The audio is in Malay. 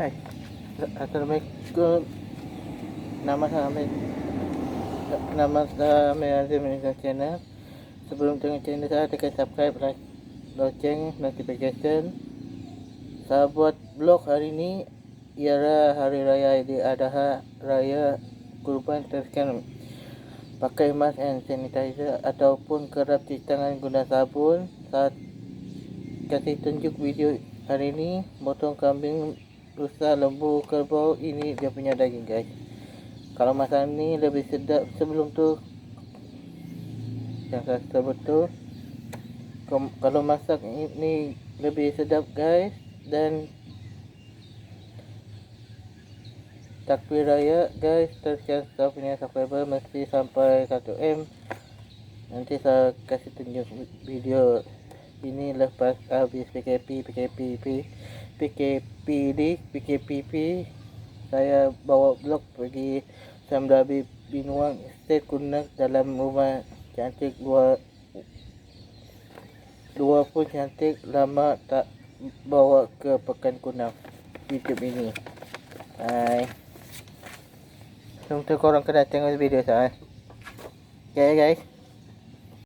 Hai. Assalamualaikum. Nama saya Nama saya Azim Indonesia Channel. Sebelum tengok channel saya, tekan subscribe, like, loceng, notification. Saya buat vlog hari ini ialah Hari Raya Idul Adha Raya Kurban teruskan pakai mask and sanitizer ataupun kerap cuci tangan guna sabun. Saya kasih tunjuk video hari ini potong kambing rusa lembu kerbau ini dia punya daging guys. Kalau masak ni lebih sedap sebelum tu. Yang tu. Kom- kalau masak ini lebih sedap guys. Dan takbir raya guys teruskan saya punya subscriber mesti sampai 1M nanti saya kasih tunjuk video ini lepas habis PKP PKP PKP di PKPP saya bawa blog pergi Samdabi Binuang Estate Kunak dalam rumah cantik dua dua pun cantik lama tak bawa ke Pekan Kunang YouTube ini. Hai. Tunggu korang kena tengok video saya. Okay guys